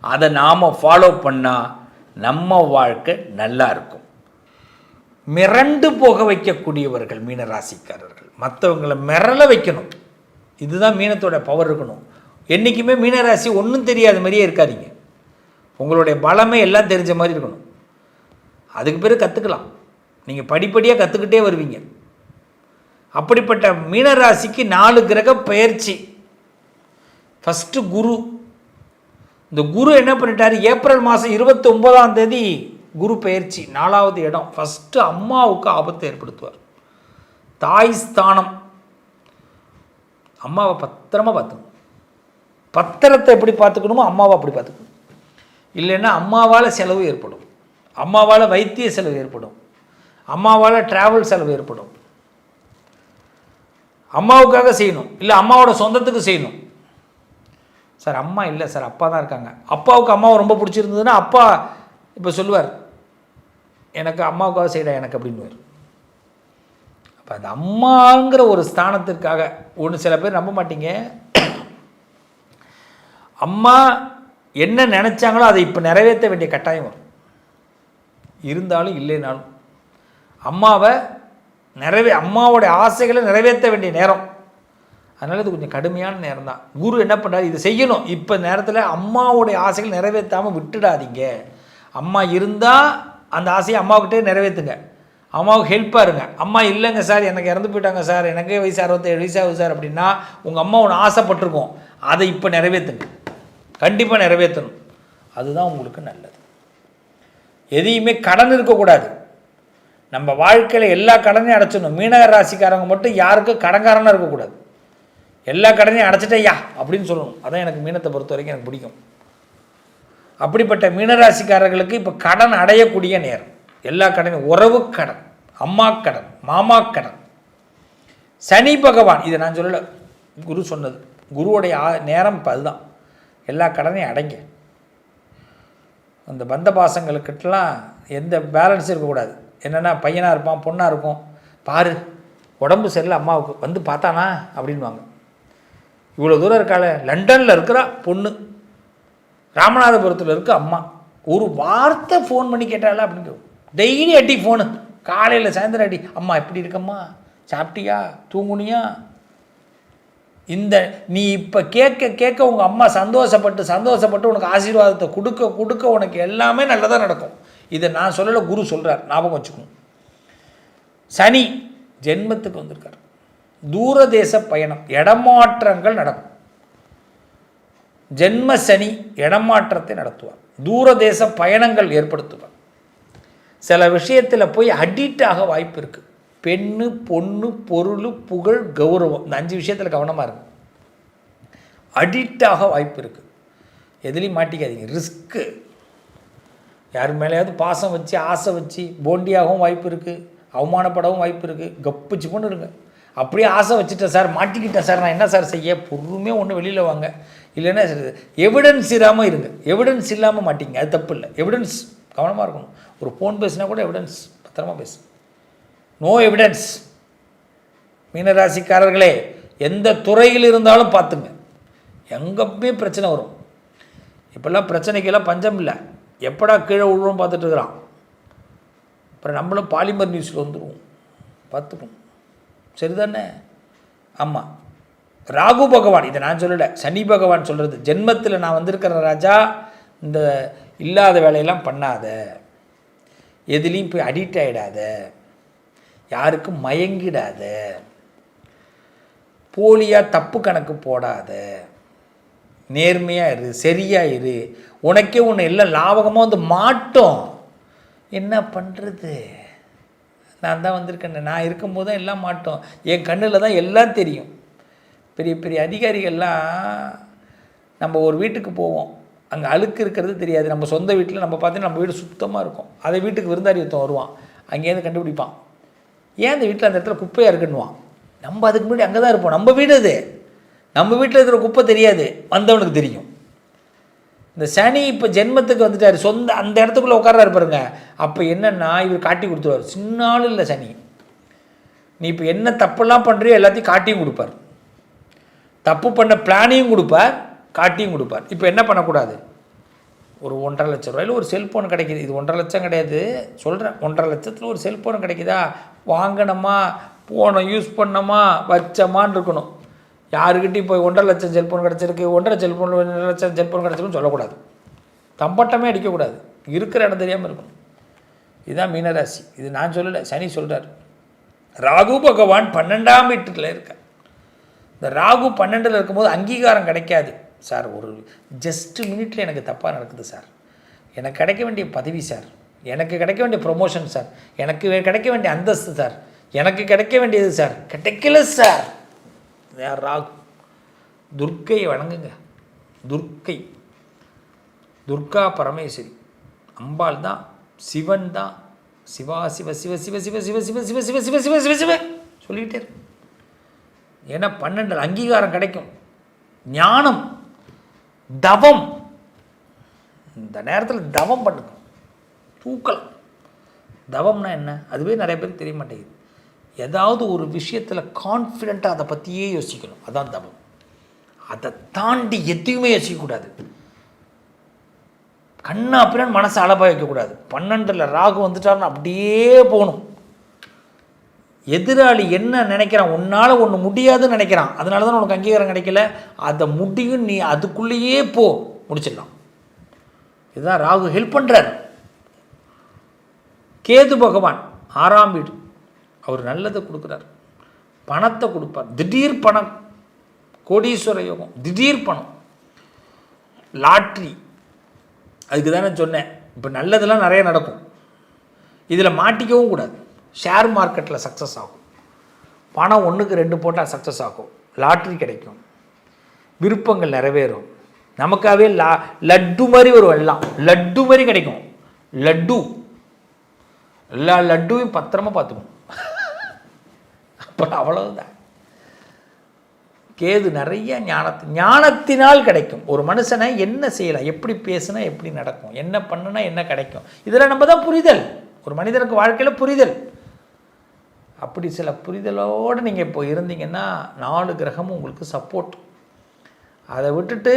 அதை நாம் ஃபாலோ பண்ணால் நம்ம வாழ்க்கை நல்லா இருக்கும். மிரண்டு போக வைக்கக்கூடியவர்கள் மீனராசிக்காரர்கள். மற்றவங்களை மிரள வைக்கணும். இதுதான் மீனத்தோட பவர் இருக்கணும். என்றைக்குமே மீனராசி ஒன்றும் தெரியாத மாதிரியே இருக்காதீங்க. உங்களுடைய பலமே எல்லாம் தெரிஞ்ச மாதிரி இருக்கணும். அதுக்கு பிறகு கற்றுக்கலாம் நீங்கள் படிப்படியாக கற்றுக்கிட்டே வருவீங்க. அப்படிப்பட்ட மீனராசிக்கு நாலு கிரக பயிற்சி. ஃபஸ்ட்டு குரு இந்த குரு என்ன பண்ணிட்டார்? ஏப்ரல் மாதம் இருபத்தி ஒன்பதாம் தேதி குரு பயிற்சி நாலாவது இடம். ஃபஸ்ட்டு அம்மாவுக்கு ஆபத்தை ஏற்படுத்துவார். தாய் ஸ்தானம். அம்மாவை பத்திரமா பார்த்துக்கணும். பத்திரத்தை எப்படி பார்த்துக்கணுமோ அம்மாவை அப்படி பார்த்துக்கணும். இல்லைன்னா அம்மாவால் செலவு ஏற்படும். அம்மாவால் வைத்திய செலவு ஏற்படும். அம்மாவால் ட்ராவல் செலவு ஏற்படும். அம்மாவுக்காக செய்யணும். இல்லை அம்மாவோட சொந்தத்துக்கு செய்யணும். சார் அம்மா இல்லை சார் அப்பா தான் இருக்காங்க. அப்பாவுக்கு அம்மாவை ரொம்ப பிடிச்சிருந்ததுன்னா அப்பா இப்போ சொல்லுவார் எனக்கு அம்மாவுக்காக செய்யடா எனக்கு அப்படின்னுவார். அப்போ அந்த அம்மாங்கிற ஒரு ஸ்தானத்திற்காக ஒன்று சில பேர் நம்ப மாட்டீங்க. அம்மா என்ன நினச்சாங்களோ அதை இப்போ நிறைவேற்ற வேண்டிய கட்டாயம் வரும். இருந்தாலும் இல்லைனாலும் அம்மாவை நிறைவே அம்மாவோடைய ஆசைகளை நிறைவேற்ற வேண்டிய நேரம். அதனால் இது கொஞ்சம் கடுமையான நேரம் தான் குரு என்ன பண்ணுறாரு இது செய்யணும். இப்போ நேரத்தில் அம்மாவுடைய ஆசைகள் நிறைவேற்றாமல் விட்டுடாதீங்க. அம்மா இருந்தால் அந்த ஆசையை அம்மாவுக்கிட்டே நிறைவேற்றுங்க அம்மாவுக்கு ஹெல்ப்பாக இருங்க. அம்மா இல்லைங்க சார் எனக்கு இறந்து போயிட்டாங்க சார் எனக்கே வயசு அறுபத்தேழு வயசு ஆகுது சார் அப்படின்னா உங்கள் அம்மா ஒன்று ஆசைப்பட்டிருக்கோம். அதை இப்போ நிறைவேற்றுங்க கண்டிப்பாக நிறைவேற்றணும் அதுதான் உங்களுக்கு நல்லது. எதையுமே கடன் இருக்கக்கூடாது. நம்ம வாழ்க்கையில் எல்லா கடனையும் அடைச்சிடணும். மீனக ராசிக்காரங்க மட்டும் யாருக்கும் கடன்காரனாக இருக்கக்கூடாது. எல்லா கடனையும் அடைச்சிட்டேயா அப்படின்னு சொல்லணும். அதான் எனக்கு மீனத்தை பொறுத்த வரைக்கும் எனக்கு பிடிக்கும். அப்படிப்பட்ட மீனராசிக்காரர்களுக்கு இப்போ கடன் அடையக்கூடிய நேரம். எல்லா கடனையும் உறவு கடன் அம்மா கடன் மாமா கடன். சனி பகவான் இதை நான் சொல்லலை. குரு சொன்னது. குருவுடைய ஆ- நேரம் இப்போ அதுதான். எல்லா கடனையும் அடைங்க. அந்த பந்த பாசங்களுக்கிட்டலாம் எந்த பேலன்ஸும் இருக்கக்கூடாது. என்னென்னா பையனாக இருப்பான் பொண்ணாக இருக்கும். பாரு உடம்பு சரியில்லை அம்மாவுக்கு வந்து பார்த்தானா? அப்படின்வாங்க இவ்வளோ தூரம் இருக்காள? லண்டனில் இருக்கிறா பொண்ணு. ராமநாதபுரத்தில் இருக்க அம்மா. ஒரு வார்த்தை ஃபோன் பண்ணி கேட்டால அப்படின்னு டெய்லி அடி ஃபோனு காலையில் சாயந்தரம் அடி. அம்மா எப்படி இருக்கம்மா? சாப்பிட்டியா? தூங்குனியா? இந்த நீ இப்போ கேட்க கேட்க உங்கள் அம்மா சந்தோஷப்பட்டு சந்தோஷப்பட்டு உனக்கு ஆசீர்வாதத்தை கொடுக்க கொடுக்க உனக்கு எல்லாமே நல்லதாக நடக்கும். இதை நான் சொல்லலை குரு சொல்கிறார் ஞாபகம் வச்சுக்கணும். சனி ஜென்மத்துக்கு வந்திருக்கார். தூரதேச பயணம் இடமாற்றங்கள் நடக்கும். ஜென்ம சனி இடமாற்றத்தை நடத்துவார் தூரதேச பயணங்கள் ஏற்படுத்துவார். சில விஷயத்தில் போய் அடிக்ட் ஆக வாய்ப்பு இருக்குது பெண்ணு பொண்ணு பொருள் புகழ் கௌரவம் இந்த அஞ்சு விஷயத்தில் கவனமாக இருக்கும் அடிக்ட் ஆக வாய்ப்பு இருக்குது எதுலேயும் மாட்டிக்காதீங்க ரிஸ்க்கு யார் மேலேயாவது பாசம் வச்சு ஆசை வச்சு போண்டியாகவும் வாய்ப்பு இருக்குது அவமானப்படவும் வாய்ப்பு இருக்குது கப்புச்சு பொண்ணு இருங்க. அப்படியே ஆசை வச்சுட்டேன் சார் மாட்டிக்கிட்டேன் சார். நான் என்ன சார் செய்ய? பொறுமையாக ஒன்று வெளியில் வாங்க. இல்லைன்னா எவிடன்ஸ் இல்லாமல் இருங்க. எவிடன்ஸ் இல்லாமல் மாட்டிங்க. அது தப்பு இல்லை. எவிடன்ஸ் கவனமாக இருக்கணும். ஒரு ஃபோன் பேசினா கூட எவிடன்ஸ் பத்திரமா பேசு. நோ எவிடன்ஸ் மீனராசிக்காரர்களே எந்த துறையில் இருந்தாலும் பார்த்துங்க. எங்கேயுமே பிரச்சனை வரும். இப்போல்லாம் பிரச்சனைக்கெல்லாம் பஞ்சம் இல்லை. எப்படா கீழே விழுவோம் பார்த்துட்டு இருக்கிறான். அப்புறம் நம்மளும் பாலிமர் நியூஸில் வந்துடுவோம் பார்த்துக்கணும் சரிதானே? ஆமாம் ராகு பகவான் இதை நான் சொல்லலை சனி பகவான் சொல்கிறது ஜென்மத்தில் நான் வந்திருக்கிற ராஜா இந்த இல்லாத வேலையெல்லாம் பண்ணாத. எதுலேயும் போய் அடிக்ட் ஆகிடாத யாருக்கும் மயங்கிடாத. போலியாக தப்பு கணக்கு போடாத. நேர்மையாக இரு சரியாக இரு. உனக்கே ஒன்று எல்லாம் லாபகமாக வந்து மாட்டோம். என்ன பண்ணுறது நான் தான் வந்திருக்கேன் நான் இருக்கும்போது தான் எல்லாம் மாட்டோம். என் கண்ணில் தான் எல்லாம் தெரியும். பெரிய பெரிய அதிகாரிகள்லாம் நம்ம ஒரு வீட்டுக்கு போவோம். அங்கே அழுக்கு இருக்கிறது தெரியாது. நம்ம சொந்த வீட்டில் நம்ம பார்த்தீங்கன்னா நம்ம வீடு சுத்தமாக இருக்கும். அதை வீட்டுக்கு விருந்தாளி ஒருத்தன் வருவான். அங்கேயிருந்து கண்டுபிடிப்பான். ஏன் அந்த வீட்டில் அந்த இடத்துல குப்பையாக இருக்குன்னுவான்? நம்ம அதுக்கு முன்னாடி அங்கே தான் இருப்போம். நம்ம வீடு அது. நம்ம வீட்டில் இருக்கிற குப்பை தெரியாது. வந்தவனுக்கு தெரியும். இந்த சனி இப்போ ஜென்மத்துக்கு வந்துட்டார். சொந்த அந்த இடத்துக்குள்ளே உட்கார்றாரு பாருங்க. அப்போ என்னன்னா இவர் காட்டி கொடுத்துருவார். சின்ன இல்லை சனி. நீ இப்போ என்ன தப்பெல்லாம் பண்ணுறியோ எல்லாத்தையும் காட்டியும் கொடுப்பார். தப்பு பண்ண பிளானையும் கொடுப்பார் காட்டியும் கொடுப்பார். இப்போ என்ன பண்ணக்கூடாது? ஒரு ஒன்றரை லட்சம் ரூபாயில் ஒரு செல்ஃபோன் கிடைக்கிது. இது ஒன்றரை லட்சம் கிடையாது. சொல்கிறேன் ஒன்றரை லட்சத்தில் ஒரு செல்ஃபோன் கிடைக்குதா? வாங்கினோமா போனோம் யூஸ் பண்ணோமா வச்சோமான்னு இருக்கணும். யாருக்கிட்டையும் போய் ஒன்றரை லட்சம் செல்ஃபோன் கிடச்சிருக்கு ஒன்றரை செல்ஃபோன் ஒன்றரை லட்சம் செல்ஃபோன் கிடச்சிருக்குன்னு சொல்லக்கூடாது. தம்பட்டமே அடிக்கக்கூடாது. இருக்கிற இடம் தெரியாமல் இருக்கணும். இதுதான் மீனராசி. இது நான் சொல்லலை சனி சொல்கிறார் ராகு பகவான் பன்னெண்டாம் வீட்டில் இருக்க இந்த ராகு பன்னெண்டில் இருக்கும்போது அங்கீகாரம் கிடைக்காது. சார் ஒரு ஜஸ்ட் மினிட்ல எனக்கு தப்பாக நடக்குது சார். எனக்கு கிடைக்க வேண்டிய பதவி சார். எனக்கு கிடைக்க வேண்டிய ப்ரொமோஷன் சார். எனக்கு கிடைக்க வேண்டிய அந்தஸ்து சார். எனக்கு கிடைக்க வேண்டியது சார். கிடைக்கல சார். ராகு துர்க்கையை வணங்குங்க துர்க்கை துர்கா பரமேஸ்வரி அம்பாள் தான் சிவன் தான் சிவா சிவ சிவ சிவ சிவ சிவ சிவ சிவ சிவ சிவ சிவ சிவ சிவ சொல்லிகிட்டே ஏன்னா பன்னெண்டு அங்கீகாரம் கிடைக்கும் ஞானம் தவம் இந்த நேரத்தில் தவம் பண்ணுங்க தூக்கலாம் தவம்னா என்ன அதுவே நிறைய பேருக்கு தெரிய மாட்டேங்குது ஏதாவது ஒரு விஷயத்தில் கான்ஃபிடெண்ட்டாக அதை பற்றியே யோசிக்கணும். அதான் தபம் அதை தாண்டி எதையுமே யோசிக்கக்கூடாது. கண்ணா அப்படின்னு மனசை அளப்பாக வைக்கக்கூடாது. பன்னெண்டில் ராகு வந்துட்டாருன்னு அப்படியே போகணும். எதிராளி என்ன நினைக்கிறான்? உன்னால் ஒன்று முடியாதுன்னு நினைக்கிறான். அதனால தான் உனக்கு அங்கீகாரம் கிடைக்கல. அதை முடியும் நீ அதுக்குள்ளேயே போ. முடிச்சிடலாம். இதுதான் ராகு ஹெல்ப் பண்ணுறார் கேது பகவான் ஆறாம் வீடு. அவர் நல்லதை கொடுக்குறார். பணத்தை கொடுப்பார். திடீர் பணம் கோடீஸ்வர யோகம் திடீர் பணம் லாட்ரி. அதுக்கு தானே சொன்னேன். இப்போ நல்லதெல்லாம் நிறைய நடக்கும். இதில் மாட்டிக்கவும் கூடாது. ஷேர் மார்க்கெட்டில் சக்ஸஸ் ஆகும். பணம் ஒன்றுக்கு ரெண்டு போட்டால் சக்ஸஸ் ஆகும். லாட்ரி கிடைக்கும். விருப்பங்கள் நிறைவேறும். நமக்காகவே லா லட்டு மாதிரி வரும் எல்லாம். லட்டு மாதிரி கிடைக்கும். லட்டு. எல்லா லட்டுவையும் பத்திரமா பார்த்துக்கணும். அப்புறம் அவ்வளவுதான். கேது நிறைய ஞானத்து ஞானத்தினால் கிடைக்கும். ஒரு மனுஷனை என்ன செய்யலாம்? எப்படி பேசுனா எப்படி நடக்கும்? என்ன பண்ணுனா என்ன கிடைக்கும்? இதில் நம்ம தான் புரிதல். ஒரு மனிதனுக்கு வாழ்க்கையில் புரிதல். அப்படி சில புரிதலோடு நீங்கள் இப்போ இருந்தீங்கன்னா நாலு கிரகமும் உங்களுக்கு சப்போர்ட் அதை விட்டுட்டு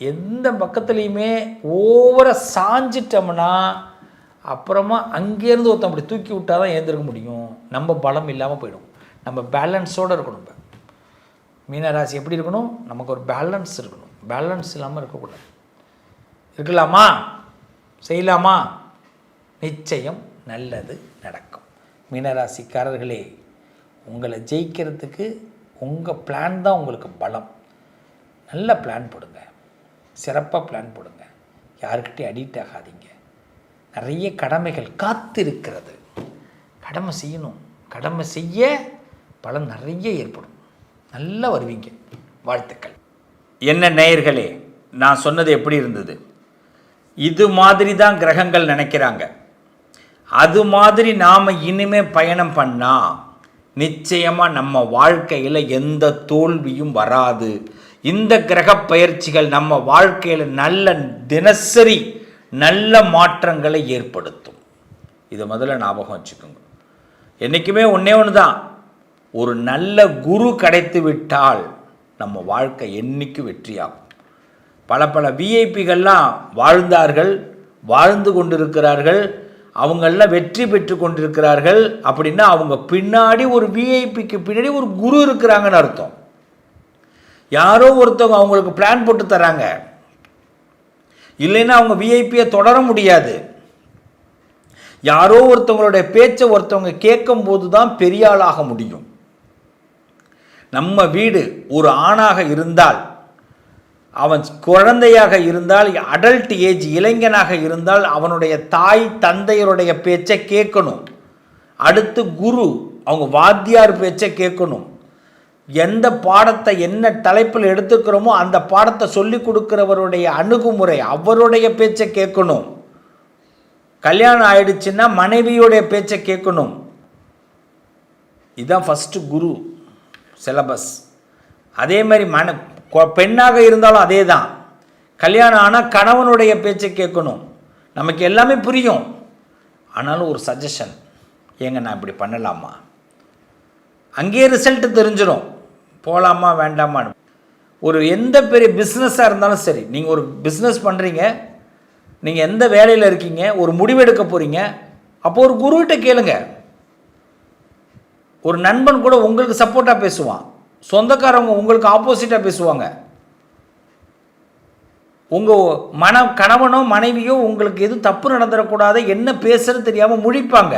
எந்த பக்கத்துலேயுமே ஓவராக சாஞ்சிட்டோம்னா அப்புறமா அங்கேருந்து ஒருத்தன் அப்படி தூக்கி விட்டால் தான் ஏந்திருக்க முடியும். நம்ம பலம் இல்லாமல் போயிடும். நம்ம பேலன்ஸோடு இருக்கணும் இப்போ. மீனராசி எப்படி இருக்கணும்? நமக்கு ஒரு பேலன்ஸ் இருக்கணும். பேலன்ஸ் இல்லாமல் இருக்கக்கூடாது. இருக்கலாமா? செய்யலாமா? நிச்சயம் நல்லது நடக்கும். மீனராசிக்காரர்களே உங்களை ஜெயிக்கிறதுக்கு உங்கள் பிளான் தான் உங்களுக்கு பலம். நல்ல பிளான் போடுங்க. சிறப்பாக பிளான் போடுங்க. யாருக்கிட்டே அடிக்ட் ஆகாதீங்க. நிறைய கடமைகள் காத்திருக்கிறது. கடமை செய்யணும். கடமை செய்ய பலன் நிறைய ஏற்படும். நல்லா வருவீங்க. வாழ்த்துக்கள். என்ன நேயர்களே நான் சொன்னது எப்படி இருந்தது? இது மாதிரி தான் கிரகங்கள் நினைக்கிறாங்க. அது மாதிரி நாம் இனிமே பயணம் பண்ணால் நிச்சயமாக நம்ம வாழ்க்கையில் எந்த தோல்வியும் வராது. இந்த கிரக பயிற்சிகள் நம்ம வாழ்க்கையில் நல்ல தினசரி நல்ல மாற்றங்களை ஏற்படுத்தும். இதை முதல்ல ஞாபகம் வச்சுக்கோங்க. என்றைக்குமே ஒன்றே ஒன்று தான் ஒரு நல்ல குரு கிடைத்து விட்டால் நம்ம வாழ்க்கை என்றைக்கு வெற்றியாகும். பல பல விஐபிகள்லாம் வாழ்ந்தார்கள் வாழ்ந்து கொண்டிருக்கிறார்கள் அவங்களெலாம் வெற்றி பெற்று கொண்டிருக்கிறார்கள் அப்படின்னா அவங்க பின்னாடி ஒரு விஐபிக்கு பின்னாடி ஒரு குரு இருக்கிறாங்கன்னு அர்த்தம். யாரோ ஒருத்தவங்க அவங்களுக்கு பிளான் போட்டு தராங்க இல்லைன்னா அவங்க விஐபியை தொடர முடியாது. யாரோ ஒருத்தவங்களுடைய பேச்சை ஒருத்தவங்க கேட்கும் போது தான் பெரிய ஆளாக முடியும். நம்ம வீடு ஒரு ஆணாக இருந்தால் அவன் குழந்தையாக இருந்தால் அடல்ட் ஏஜ் இளைஞனாக இருந்தால் அவனுடைய தாய் தந்தையருடைய பேச்சை கேட்கணும். அடுத்து குரு அவங்க வாத்தியார் பேச்சை கேட்கணும். எந்த பாடத்தை என்ன தலைப்பில் எடுத்துக்கிறோமோ அந்த பாடத்தை சொல்லி கொடுக்குறவருடைய அணுகுமுறை அவருடைய பேச்சை கேட்கணும். கல்யாணம் ஆயிடுச்சுன்னா மனைவியுடைய பேச்சை கேட்கணும். இதுதான் ஃபஸ்ட்டு குரு சிலபஸ் அதே மாதிரி மன பெண்ணாக இருந்தாலும் அதே தான் கல்யாணம் ஆனால் கணவனுடைய பேச்சை கேட்கணும். நமக்கு எல்லாமே புரியும். ஆனாலும் ஒரு சஜஷன் ஏங்க நான் இப்படி பண்ணலாமா? அங்கேயே ரிசல்ட்டு தெரிஞ்சிடும் போகலாமா வேண்டாமான்னு. ஒரு எந்த பெரிய பிஸ்னஸாக இருந்தாலும் சரி நீங்கள் ஒரு பிஸ்னஸ் பண்ணுறீங்க நீங்கள் எந்த வேலையில் இருக்கீங்க ஒரு முடிவெடுக்க போகிறீங்க அப்போ ஒரு குருக்கிட்ட கேளுங்க. ஒரு நண்பன் கூட உங்களுக்கு சப்போர்ட்டாக பேசுவான். சொந்தக்காரவங்க உங்களுக்கு ஆப்போசிட்டாக பேசுவாங்க. உங்கள் மன கணவனோ மனைவியோ உங்களுக்கு எதுவும் தப்பு நடந்துடக்கூடாது என்ன பேசுறது தெரியாமல் முழிப்பாங்க.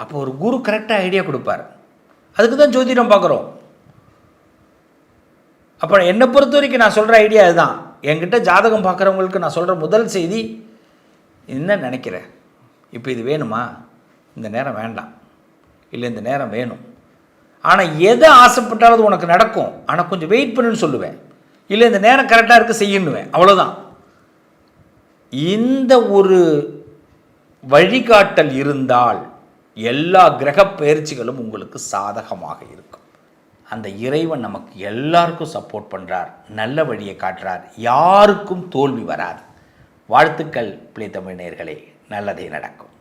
அப்போ ஒரு குரு கரெக்டாக ஐடியா கொடுப்பார். அதுக்கு தான் ஜோதிடம் பார்க்குறோம். அப்புறம் என்னை பொறுத்த வரைக்கும் நான் சொல்கிற ஐடியா இதுதான். என்கிட்ட ஜாதகம் பார்க்குறவங்களுக்கு நான் சொல்கிற முதல் செய்தி என்ன நினைக்கிறேன் இப்போ இது வேணுமா? இந்த நேரம் வேண்டாம். இல்லை இந்த நேரம் வேணும். ஆனால் எதை ஆசைப்பட்டாலும் உனக்கு நடக்கும். ஆனால் கொஞ்சம் வெயிட் பண்ணுன்னு சொல்லுவேன். இல்லை இந்த நேரம் கரெக்டாக இருக்க செய்யணுவேன் அவ்வளோதான் இந்த ஒரு வழிகாட்டல் இருந்தால் எல்லா கிரக பயிற்சிகளும் உங்களுக்கு சாதகமாக இருக்கும். அந்த இறைவன் நமக்கு எல்லாருக்கும் சப்போர்ட் பண்ணுறார் நல்ல வழியை காட்டுறார் யாருக்கும் தோல்வி வராது. வாழ்த்துக்கள் பிள்ளை தமிழ் நேர்களே நல்லதே நடக்கும்.